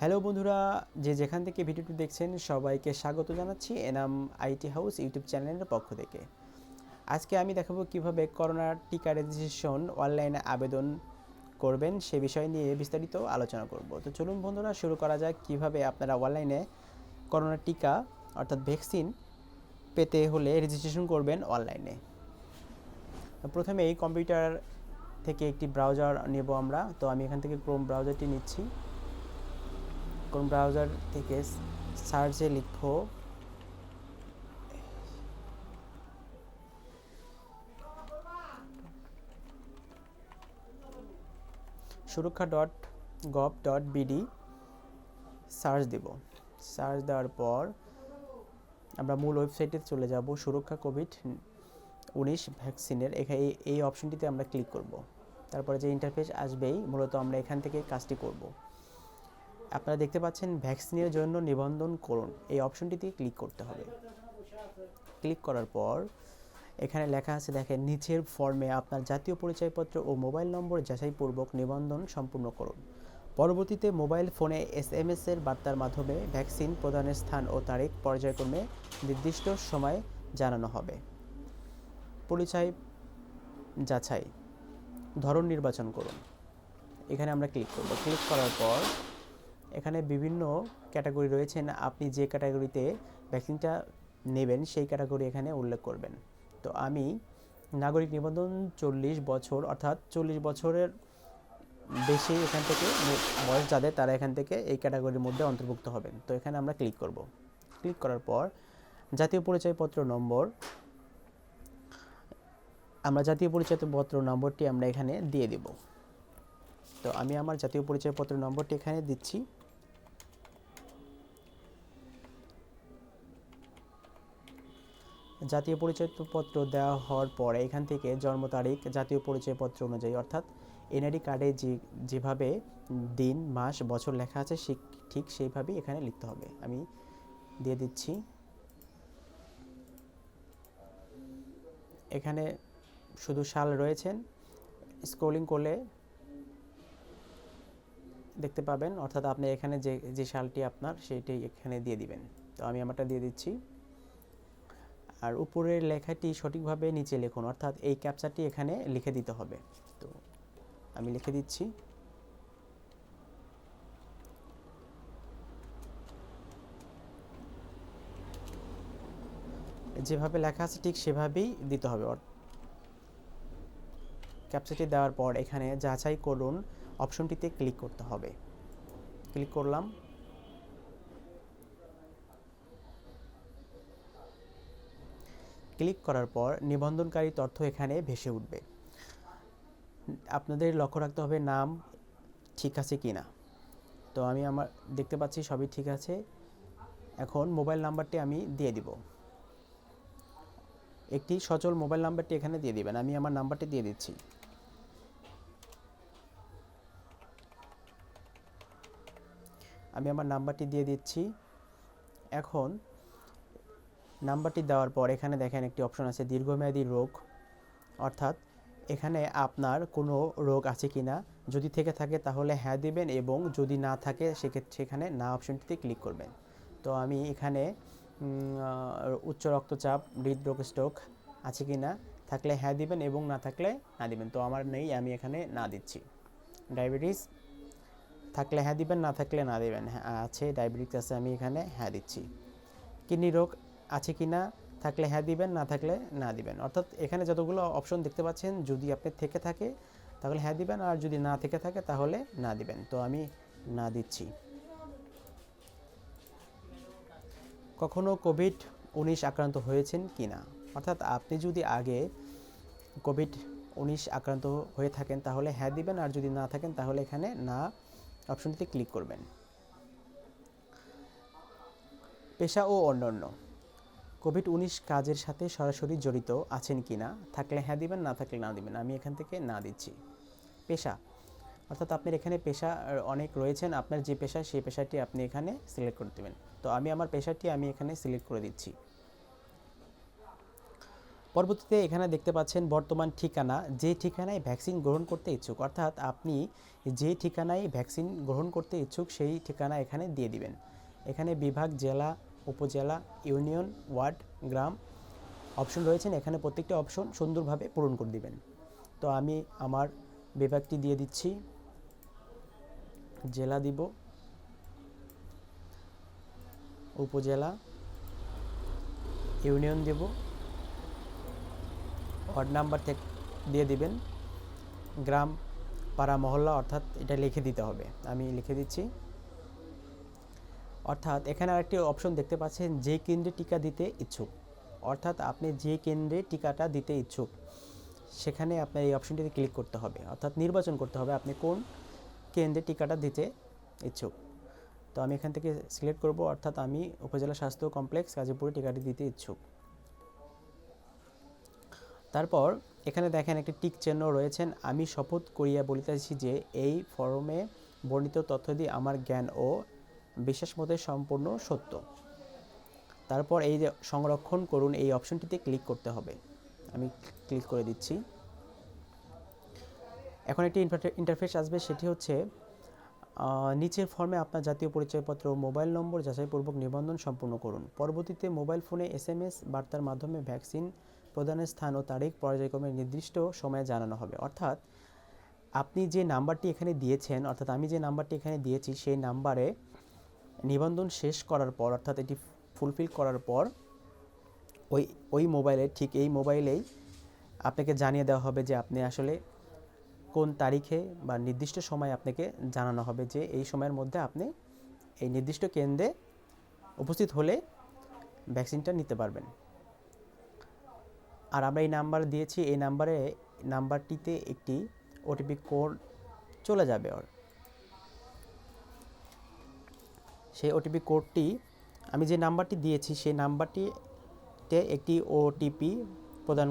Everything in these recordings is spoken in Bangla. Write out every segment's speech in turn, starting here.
হ্যালো বন্ধুরা, যে যেখান থেকে ভিডিওটি দেখছেন সবাইকে স্বাগত জানাচ্ছি এনাম আইটি হাউস ইউটিউব চ্যানেলের পক্ষ থেকে। আজকে আমি দেখাবো কীভাবে করোনা টিকা রেজিস্ট্রেশন অনলাইনে আবেদন করবেন সে বিষয় নিয়ে বিস্তারিত আলোচনা করব। তো চলুন বন্ধুরা, শুরু করা যাক কীভাবে আপনারা অনলাইনে করোনা টিকা, অর্থাৎ ভ্যাকসিন পেতে হলে রেজিস্ট্রেশন করবেন অনলাইনে প্রথমেই কম্পিউটার থেকে একটি ব্রাউজার নেব আমরা। তো আমি এখান থেকে ক্রোম ব্রাউজারটি নিচ্ছি। কোন ব্রাউজার থেকে সার্চে লিখব। Surokkha dot gov dot BD search দেব। সার্চ দেওয়ার পর আমরা মূল ওয়েবসাইটে চলে যাব, সুরক্ষা কোভিড উনিশ ভ্যাকসিনের এখানে এই অপশনটিতে আমরা ক্লিক করব। তারপরে যে ইন্টারফেস আসবেই, মূলত আমরা এখান থেকে কাজটি করব। আপনারা দেখতে পাচ্ছেন ভ্যাকসিনের জন্য নিবন্ধন করুন। এই অপশনটিতে ক্লিক করতে হবে। ক্লিক করার পর এখানে লেখা আছে, দেখেন, নিচের ফর্মে আপনার জাতীয় পরিচয়পত্র ও মোবাইল নম্বর যাচাইপূর্বক নিবন্ধন সম্পূর্ণ করুন। পরবর্তীতে মোবাইল ফোনে এস এম এস এর বার্তার মাধ্যমে ভ্যাকসিন প্রদানের স্থান ও তারিখ পর্যায়ক্রমে নির্দিষ্ট সময় জানানো হবে। পরিচয় যাচাই। ধরন নির্বাচন করুন। এখানে আমরা ক্লিক করব। ক্লিক করার পর এখানে বিভিন্ন ক্যাটাগরি রয়েছেন আপনি যে ক্যাটাগরিতে ভ্যাকসিনটা নেবেন, সেই ক্যাটাগরি এখানে উল্লেখ করবেন। তো আমি নাগরিক নিবন্ধন চল্লিশ বছর, অর্থাৎ চল্লিশ বছরের বেশি এখান থেকে বয়স যাদের, তারা এখান থেকে এই ক্যাটাগরির মধ্যে অন্তর্ভুক্ত হবেন। তো এখানে আমরা ক্লিক করব। ক্লিক করার পর জাতীয় পরিচয়পত্র নম্বর, আমরা জাতীয় পরিচয়পত্র নম্বরটি আমরা এখানে দিয়ে দেব। তো আমি আমার জাতীয় পরিচয়পত্র নম্বরটি এখানে দিচ্ছি। জাতীয় পরিচয়পত্র দেওয়া হওয়ার পরে এখান থেকে জন্ম তারিখ, জাতীয় পরিচয়পত্র অনুযায়ী, অর্থাৎ এনআইডি কার্ডে যে, যেভাবে দিন, মাস, বছর লেখা আছে ঠিক সেইভাবেই এখানে লিখতে হবে। আমি দিয়ে দিচ্ছি। এখানে শুধু সাল রয়েছেন। স্ক্রলিং করলে দেখতে পাবেন, অর্থাৎ আপনি এখানে যে যে সালটি আপনার সেইটি এখানে দিয়ে দিবেন। তো আমি আমারটা দিয়ে দিচ্ছি। আর উপরের লেখাটি সঠিকভাবে নিচে লিখুন, অর্থাৎ এই ক্যাপচারটি এখানে লিখে দিতে হবে। তো আমি লিখে দিচ্ছি। যেভাবে লেখা আছে ঠিক সেভাবেই দিতে হবে। ক্যাপচারটি দেওয়ার পর এখানে যাচাই করুন অপশনটিতে ক্লিক করতে হবে। ক্লিক করলাম। ক্লিক করার পর নিবন্ধনকারী তথ্য এখানে ভেসে উঠবে। আপনাদের লক্ষ্য রাখতে হবে নাম ঠিক আছে কি না তো আমি আমার, দেখতে পাচ্ছি সবই ঠিক আছে। এখন মোবাইল নাম্বারটি আমি দিয়ে দিব। একটি সচল মোবাইল নাম্বারটি এখানে দিয়ে দিবেন। আমি আমার নাম্বারটি দিয়ে দিচ্ছি। আমি আমার নাম্বারটি দিয়ে দিচ্ছি। এখন নাম্বারটি দেওয়ার পর এখানে দেখেন একটি অপশন আছে দীর্ঘমেয়াদী রোগ। অর্থাৎ এখানে আপনার কোনো রোগ আছে কি না যদি থেকে থাকে তাহলে হ্যাঁ দিবেন এবং যদি না থাকে সেক্ষেত্রে সেখানে না অপশনটিতে ক্লিক করবেন। তো আমি এখানে উচ্চ রক্তচাপ, হৃদরোগ স্ট্রোক আছে কি না থাকলে হ্যাঁ দিবেন এবং না থাকলে না দিবেন। তো আমার নেই, আমি এখানে না দিচ্ছি। ডায়াবেটিস, থাকলে হ্যাঁ দিবেন, না থাকলে না দিবেন। হ্যাঁ আছে, ডায়াবেটিস আছে, আমি এখানে হ্যাঁ দিচ্ছি। কিডনি রোগ আছে কি না, থাকলে হ্যাঁ দিবেন, না থাকলে না দিবেন। অর্থাৎ এখানে যতগুলো অপশন দেখতে পাচ্ছেন, যদি আপনি থেকে থাকে, তাহলে হ্যাঁ দিবেন, আর যদি না থেকে থাকে, তাহলে না দিবেন। তো আমি না দিচ্ছি। কখনো কোভিড উনিশ আক্রান্ত হয়েছেন কি না? অর্থাৎ আপনি যদি আগে কোভিড উনিশ আক্রান্ত হয়ে থাকেন, তাহলে হ্যাঁ দিবেন, আর যদি না থাকেন, তাহলে এখানে না অপশনটিতে ক্লিক করবেন। পেশা ও অন্যান্য। কোভিড উনিশ কাজের সাথে সরাসরি জড়িত আছেন কি না? থাকলে হ্যাঁ দিবেন, না থাকলে না দিবেন। আমি এখান থেকে না দিচ্ছি। পেশা। অর্থাৎ আপনার এখানে পেশা অনেক রয়েছেন। আপনার যে পেশা, সেই পেশাটি আপনি এখানে সিলেক্ট করে দেবেন। তো আমি আমার পেশাটি আমি এখানে সিলেক্ট করে দিচ্ছি। পরবর্তীতে এখানে দেখতে পাচ্ছেন বর্তমান ঠিকানা। যে ঠিকানায় ভ্যাকসিন গ্রহণ করতে ইচ্ছুক, অর্থাৎ আপনি যে ঠিকানায় ভ্যাকসিন গ্রহণ করতে ইচ্ছুক, সেই ঠিকানা এখানে দিয়ে দিবেন। এখানে বিভাগ, জেলা উপজেলা, ইউনিয়ন, ওয়ার্ড, গ্রাম অপশন রয়েছেন। এখানে প্রত্যেকটি অপশন সুন্দরভাবে পূরণ করে দিবেন। তো আমি আমার বিভাগটি দিয়ে দিচ্ছি। জেলা দিব। উপজেলা, ইউনিয়ন দেব। ওয়ার্ড নাম্বার থেকে দিয়ে দিবেন। গ্রাম, পাড়া, মহল্লা অর্থাৎ এটা লিখে দিতে হবে। আমি লিখে দিচ্ছি। অর্থাৎ এখানে আরেকটি অপশন দেখতে পাচ্ছেন, যে কেন্দ্রে টিকা দিতে ইচ্ছুক। অর্থাৎ আপনি যে কেন্দ্রে টিকাটা দিতে ইচ্ছুক, সেখানে আপনার এই অপশনটিতে ক্লিক করতে হবে। অর্থাৎ নির্বাচন করতে হবে আপনি কোন কেন্দ্রে টিকাটা দিতে ইচ্ছুক। তো আমি এখান থেকে সিলেক্ট করব, অর্থাৎ আমি উপজেলা স্বাস্থ্য কমপ্লেক্স গাজীপুরে টিকাটি দিতে ইচ্ছুক। তারপর এখানে দেখেন একটি টিক চিহ্ন রয়েছেন আমি শপথ করিয়া বলিতেছি যে, এই ফর্মে বর্ণিত তথ্য দিয়ে আমার জ্ঞান ও বিশ্বাস মতে সম্পূর্ণ সত্য। তারপর এই যে সংরক্ষণ করুন এই অপশনটিতে ক্লিক করতে হবে। আমি ক্লিক করে দিচ্ছি। এখন একটি ইন্টারফেস আসবে, সেটি হচ্ছে নিচের ফর্মে আপনার জাতীয় পরিচয়পত্র মোবাইল নম্বর যাচাইপূর্বক নিবন্ধন সম্পূর্ণ করুন। পরবর্তীতে মোবাইল ফোনে এস এম এস বার্তার মাধ্যমে ভ্যাকসিন প্রদানের স্থান ও তারিখ পর্যায়ক্রমে নির্দিষ্ট সময়ে জানানো হবে। অর্থাৎ, আপনি যে নাম্বারটি এখানে দিয়েছেন, অর্থাৎ আমি যে নাম্বারটি এখানে দিয়েছি, সেই নাম্বারে নিবন্ধন শেষ করার পর, অর্থাৎ এটি ফুলফিল করার পর, ওই ওই মোবাইলে ঠিক এই মোবাইলেই আপনাকে জানিয়ে দেওয়া হবে যে আপনি আসলে কোন তারিখে বা নির্দিষ্ট সময় আপনাকে জানানো হবে যে এই সময়ের মধ্যে আপনি এই নির্দিষ্ট কেন্দ্রে উপস্থিত হলে ভ্যাকসিনটা নিতে পারবেন। আর আমরা এই নাম্বার দিয়েছি, এই নাম্বারে নাম্বারটিতে একটি ওটিপি কোড চলে যাবে ওর। সেই ওটিপি কোডটি আমি যে নাম্বারটি দিয়েছি সেই নাম্বারটিতে একটি ওটিপি প্রদান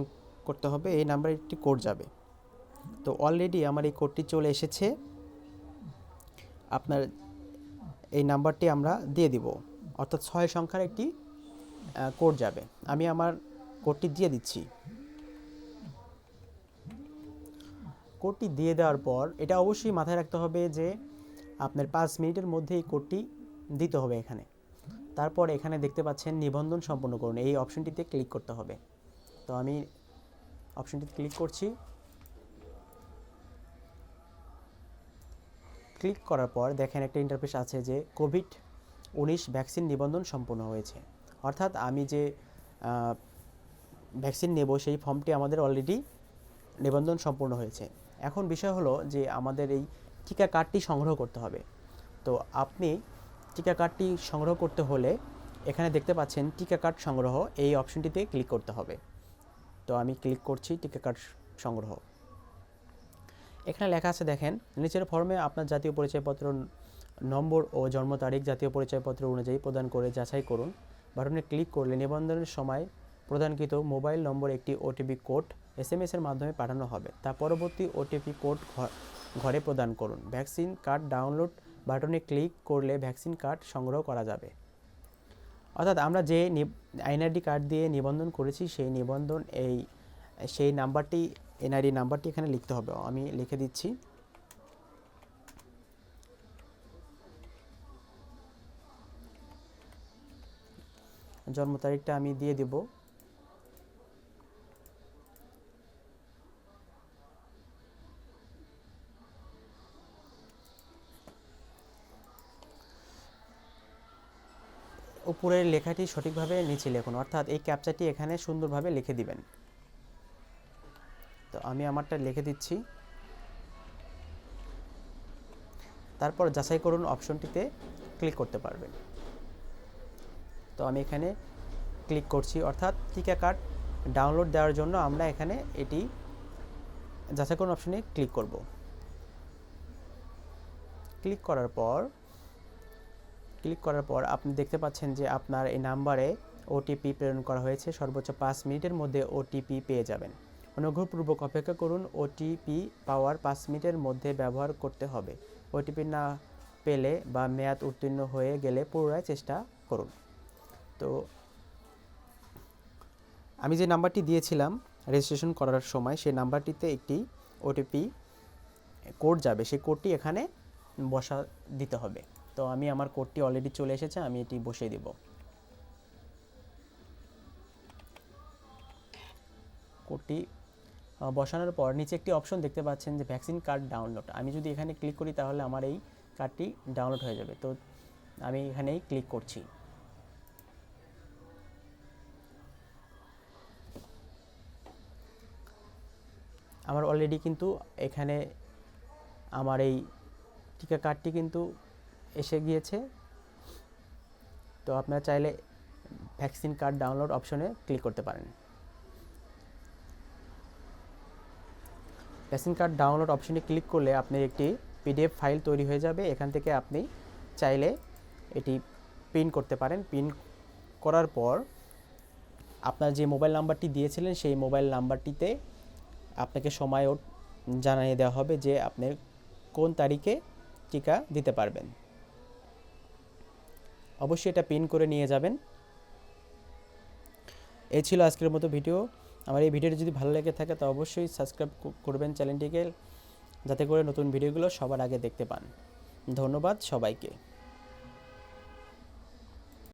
করতে হবে, এই নাম্বারে একটি কোড যাবে। তো অলরেডি আমার এই কোডটি চলে এসেছে। আপনার এই নাম্বারটি আমরা দিয়ে দিব। অর্থাৎ ছয় সংখ্যার একটি কোড যাবে। আমি আমার কোডটি দিয়ে দিচ্ছি। কোডটি দিয়ে দেওয়ার পর এটা অবশ্যই মাথায় রাখতে হবে যে আপনার পাঁচ মিনিটের মধ্যে এই কোডটি দিতে হবে এখানে। তারপর এখানে দেখতে পাচ্ছেন নিবন্ধন সম্পন্ন করুন। এই অপশনটিতে ক্লিক করতে হবে। তো আমি অপশনটিতে ক্লিক করছি। ক্লিক করার পর দেখেন একটা ইন্টারফেস আছে যে কোভিড উনিশ ভ্যাকসিন নিবন্ধন সম্পূর্ণ হয়েছে। অর্থাৎ আমি যে ভ্যাকসিন নেব সেই ফর্মটি আমাদের অলরেডি নিবন্ধন সম্পূর্ণ হয়েছে। এখন বিষয় হলো যে আমাদের এই টিকা কার্ডটি সংগ্রহ করতে হবে। তো আপনি টিকা কার্ডটি সংগ্রহ করতে হলে এখানে দেখতে পাচ্ছেন টিকা কার্ড সংগ্রহ। এই অপশনটিতে ক্লিক করতে হবে। তো আমি ক্লিক করছি টিকা কার্ড সংগ্রহ। এখানে লেখা আছে, দেখেন, নিচের ফর্মে আপনার জাতীয় পরিচয়পত্র নম্বর ও জন্ম তারিখ জাতীয় পরিচয়পত্র অনুযায়ী প্রদান করে যাচাই করুন। বাটনে ক্লিক করলে নিবন্ধনের সময় প্রদানকৃত মোবাইল নম্বর একটি ওটিপি কোড এস এম এর মাধ্যমে পাঠানো হবে। তা পরবর্তী ওটিপি কোড ঘরে প্রদান করুন। ভ্যাকসিন কার্ড ডাউনলোড বাটনে ক্লিক করলে ভ্যাকসিন কার্ড সংগ্রহ করা যাবে। অর্থাৎ আমরা যে এনআইডি কার্ড দিয়ে নিবন্ধন করেছি, সেই নিবন্ধন এই, সেই নাম্বারটি এনআইডি নাম্বারটি এখানে লিখতে হবে। আমি লিখে দিচ্ছি। জন্ম তারিখটা আমি দিয়ে দেব। উপরের লেখাটি সঠিকভাবে নিচে লিখুন। অর্থাৎ এই ক্যাপচারটি এখানে সুন্দরভাবে লিখে দিবেন। তো আমি আমারটা লিখে দিচ্ছি। তারপর যাচাই করুন অপশনটিতে ক্লিক করতে পারবেন। তো আমি এখানে ক্লিক করছি। অর্থাৎ টিকা কার্ড ডাউনলোড দেওয়ার জন্য আমরা এখানে এটি যাচাই করুন অপশনে ক্লিক করব। ক্লিক করার পর ক্লিক করার পর আপনি দেখতে পাচ্ছেন যে আপনার এই নাম্বারে ওটিপি প্রেরণ করা হয়েছে। সর্বোচ্চ পাঁচ মিনিটের মধ্যে ওটিপি পেয়ে যাবেন। অনুগ্রহপূর্বক অপেক্ষা করুন ওটিপি পাওয়ার পাঁচ মিনিটের মধ্যে ব্যবহার করতে হবে। ওটিপি না পেলে বা মেয়াদ উত্তীর্ণ হয়ে গেলে পুনরায় চেষ্টা করুন। তো আমি যে নাম্বারটি দিয়েছিলাম রেজিস্ট্রেশন করার সময়, সেই নাম্বারটিতে একটি ওটিপি কোড যাবে। সেই কোডটি এখানে বসা দিতে হবে। তো আমি আমার কোডটি অলরেডি চলে এসেছে, আমি এটি বসিয়ে দিব। কোডটি বসানোর পর নিচে একটি অপশন দেখতে পাচ্ছেন যে ভ্যাকসিন কার্ড ডাউনলোড আমি যদি এখানে ক্লিক করি তাহলে আমার এই কার্ডটি ডাউনলোড হয়ে যাবে। তো আমি এখানেই ক্লিক করছি। আমার অলরেডি কিন্তু এখানে আমার এই টিকা কার্ডটি কিন্তু এসে গিয়েছে। তো আপনারা চাইলে ভ্যাকসিন কার্ড ডাউনলোড অপশনে ক্লিক করতে পারেন। ভ্যাকসিন কার্ড ডাউনলোড অপশনে ক্লিক করলে আপনার একটি পিডিএফ ফাইল তৈরি হয়ে যাবে। এখান থেকে আপনি চাইলে এটি প্রিন্ট করতে পারেন। প্রিন্ট করার পর আপনার যে মোবাইল নাম্বারটি দিয়েছিলেন, সেই মোবাইল নাম্বারটিতে আপনাকে সময়ও জানিয়ে দেওয়া হবে যে আপনি কোন তারিখে টিকা দিতে পারবেন। অবশ্যই এটা পিন করে নিয়ে যাবেন। এই ছিল আজকের মতো ভিডিও আমার এই ভিডিওটি যদি ভালো লেগে থাকে, তো অবশ্যই সাবস্ক্রাইব করবেন চ্যানেলটিকে যাতে করে নতুন ভিডিওগুলো সবার আগে দেখতে পান। ধন্যবাদ সবাইকে।